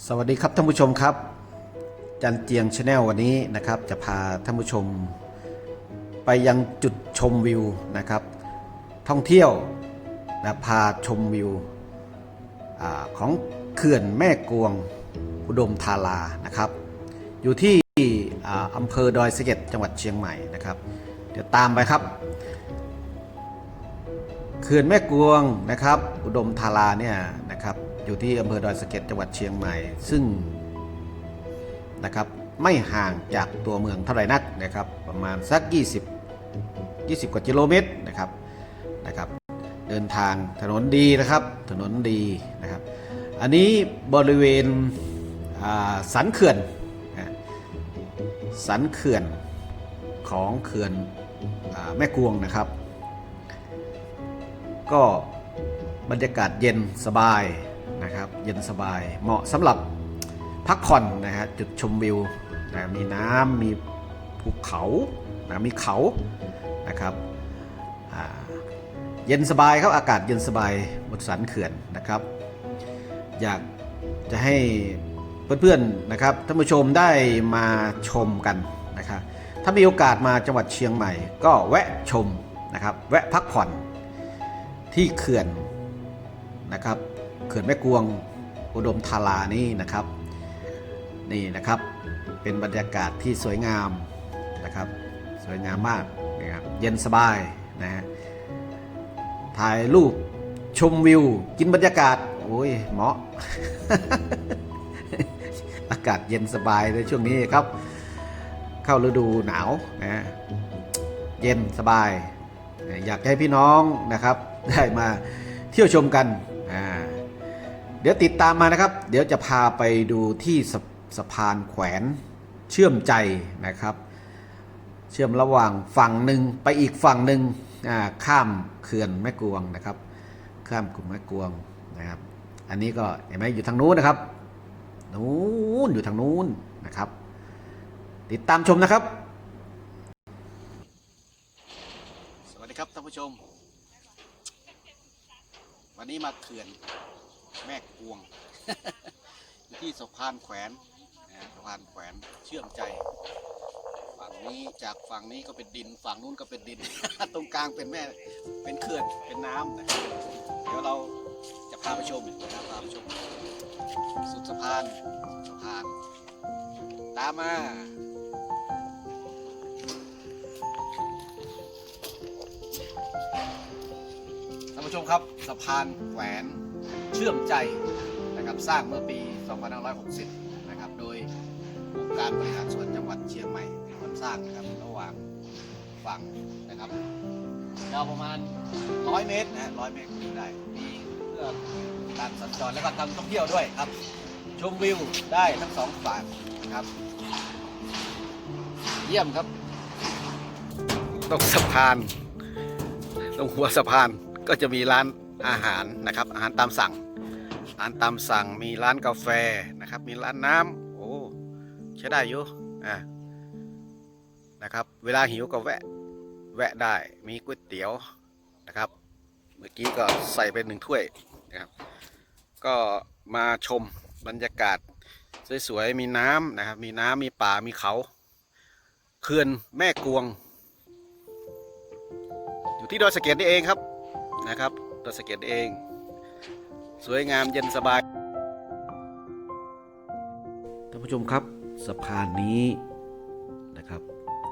สวัสดีครับท่านผู้ชมครับ จันเจียงชาแนลวันนี้นะครับ จะพาท่านผู้ชม ไปยังจุดชมวิวนะครับ ท่องเที่ยวนะพาชมวิวอของเขื่อนแม่กวงอุดมธารานะครับ อยู่ที่ออำเภอดอยสะเก็ดจังหวัดเชียงใหม่นะครับ เดี๋ยวตามไปครับเขื่อนแม่กวงนะครับ อุดมธาราเนี่ย นะครับ อยู่ที่อำเภอดอยสะเก็ดจังหวัดเชียงใหม่ ซึ่งนะครับไม่ห่างจากตัวเมืองเท่าไหร่นักนะครับ ประมาณสัก 20 20 กว่ากิโลเมตรนะครับนะครับ เดินทางถนนดีนะครับ ถนนดีนะครับ อันนี้บริเวณสันเขื่อนสันเขื่อนของเขื่อนอแม่กวงนะครับ ก็ บรรยากาศเย็นสบายนะครับ เย็นสบายเหมาะสำหรับพักผ่อนนะฮะจุดชมวิวนะมีน้ำมีภูเขานะมีเขานะครับเย็นสบายครับอากาศเย็นสบายบนสันเขื่อนนะครับ อยากจะให้เพื่อนๆนะครับท่านผู้ชมได้มาชมกันนะครับถ้ามีโอกาสมาจังหวัดเชียงใหม่ ก็แวะชมนะครับ แวะพักผ่อนที่เขื่อน นะครับเขื่อนแม่กวงอุดมธารานี่นะครับนี่นะครับเป็นบรรยากาศที่สวยงามนะครับสวยงามมากนะครับเย็นสบายนะฮะถ่ายรูปชมวิว กินบรรยากาศโอ้ยเหมาะ อากาศเย็นสบายในช่วงนี้ครับ เข้าฤดูหนาวนะฮะเย็นสบาย อยากให้พี่น้องนะครับ ได้มาเที่ยวชมกัน อ่าเดี๋ยวติดตามมานะครับ เดี๋ยวจะพาไปดูที่สะสะพานแขวนเชื่อมใจนะครับ เชื่อมระหว่างฝั่งหนึ่งไปอีกฝั่งหนึ่งข้ามเขื่อนแม่กวงนะครับ ข้ามกลุ่มแม่กวงนะครับ อันนี้ก็เห็นไหมอยู่ทางนู้นนะครับนู้นอยู่ทางนู้นนะครับ ติดตามชมนะครับ สวัสดีครับท่านผู้ชม วันนี้มาเขื่อนแม่กวง ที่สะพานแขวนนะสะพานแขวนเชื่อมใจ ฝั่งนี้จากฝั่งนี้ก็เป็นดิน ฝั่งนู้นก็เป็นดิน ตรงกลางเป็นแม่เป็นเขื่อนเป็นน้ำนะเดี๋ยวเราจะพาไปชมนะครับพาไปชม สุดสะพานสะพาน ตามมา ผู้ชมครับสะพานแขวนเชื่อมใจนะครับสร้างเมื่อปี 2560 นะครับ โดยองค์การบริหารส่วนจังหวัดเชียงใหม่เป็นคนสร้างนะครับระหว่างฝั่งนะครับยาวประมาณ 100 เมตรนะ100 เมตรได้มีเพื่อการสัญจรและก็การท่องเที่ยวด้วยครับ ชมวิวได้ทั้งสองฝั่งนะครับ เยี่ยมครับตรงสะพานตรงหัวสะพาน ก็จะมีร้านอาหารนะครับ อาหารตามสั่ง อาหารตามสั่งมีร้านกาแฟนะครับ มีร้านน้ำโอ้ใช้ได้อยู่อ่านะครับ เวลาหิวก็แวะแวะได้มีก๋วยเตี๋ยวนะครับ เมื่อกี้ก็ใส่ไปหนึ่งถ้วยนะครับ ก็มาชมบรรยากาศสวยๆมีน้ำนะครับ มีน้ำมีป่ามีเขาเขื่อนแม่กวง อยู่ที่ดอยสะเก็ดนี่เองครับ นะครับดอยสเก็ดนี่เอง สวยงามเย็นสบายท่านผู้ชมครับสะพานนี้นะครับ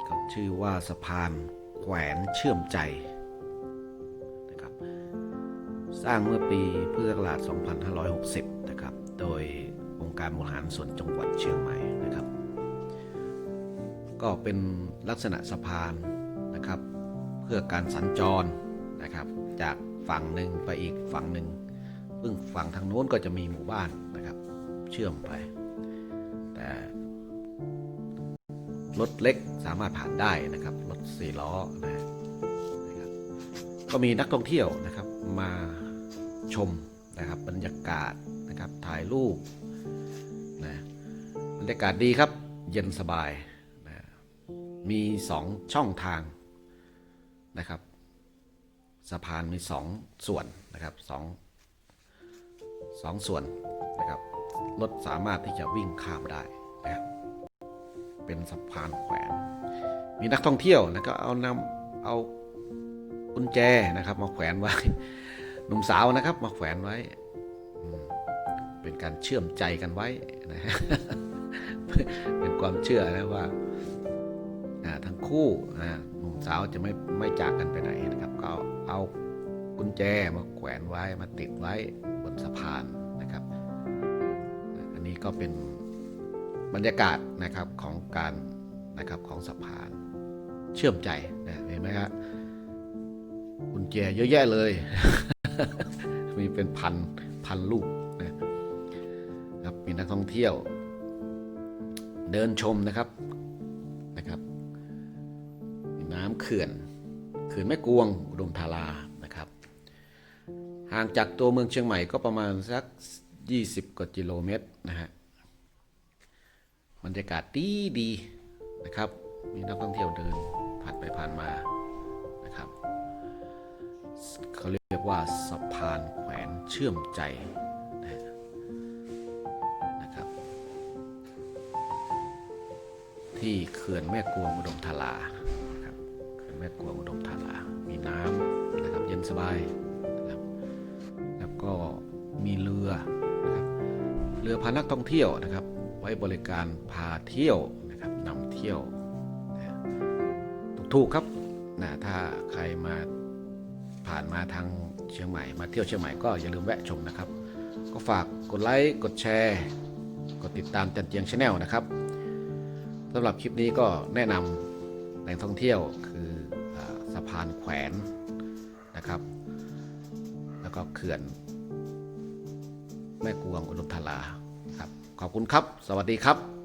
ก็ชื่อว่าสะพานแขวนเชื่อมใจนะครับสร้างเมื่อปีพุทธศักราช 2560 นะครับ โดยองค์การบริหารส่วนจังหวัดเชียงใหม่นะครับ ก็เป็นลักษณะสะพานนะครับ เพื่อการสัญจร นะครับ จากฝั่งหนึ่งไปอีกฝั่งหนึ่งซึ่งฝั่งทางโน้นก็จะมีหมู่บ้านนะครับ เชื่อมไป แต่รถเล็กสามารถผ่านได้นะครับรถสี่ล้อนะครับ ก็มีนักท่องเที่ยวนะครับมาชมนะครับบรรยากาศนะครับถ่ายรูปนะบรรยากาศดีครับเย็นสบายนะมีสองช่องทางนะครับ สะพานมีสองส่วนนะครับสองสองส่วนนะครับรถสามารถที่จะวิ่งข้ามได้นะครับเป็นสะพานแขวนมีนักท่องเที่ยวนะก็เอานำเอากุญแจนะครับ มาแขวนไว้หนุ่มสาวนะครับ มาแขวนไว้ เป็นการเชื่อมใจกันไว้นะฮะเป็นความเชื่อนะว่าทั้งคู่นะหนุ่มสาวจะไม่ไม่จากกันไปไหนนะครับก็ เอากุญแจมาแขวนไว้มาติดไว้บนสะพานนะครับ อันนี้ก็เป็นบรรยากาศนะครับของการนะครับของสะพานเชื่อมใจนะเห็นไหมครับกุญแจเยอะแยะเลย มีเป็นพันพันลูกนะครับมีนักท่องเที่ยว เดินชมนะครับนะครับ น้ำเขื่อน เขื่อนแม่กวงอุดมธารานะครับ ห่างจากตัวเมืองเชียงใหม่ก็ประมาณสัก 20 กว่ากิโลเมตรนะฮะบรรยากาศดีดีนะครับ มีนักท่องเที่ยวเดินผ่านไปผ่านมานะครับเขาเรียกว่าสะพานแขวนเชื่อมใจนะฮะนะครับ ที่เขื่อนแม่กวงอุดมธารา แม่กลัวอุดมธารามีน้ำนะครับเย็นสบายนะครับแล้วก็มีเรือนะครับเรือพานักท่องเที่ยวนะครับ ไว้บริการพาเที่ยวนะครับนำเที่ยวนะถูกๆครับนะถ้าใครมาผ่านมาทางเชียงใหม่มาเที่ยวเชียงใหม่ก็อย่าลืมแวะชมนะครับ ก็ฝากกดไลค์กดแชร์ กดติดตามจันเจียงชาแนลนะครับสำหรับคลิปนี้ก็แนะนำแหล่งท่องเที่ยวคือ สะพานแขวนนะครับ แล้วก็เขื่อน แม่กวงอุดมธาราครับ ขอบคุณครับ สวัสดีครับ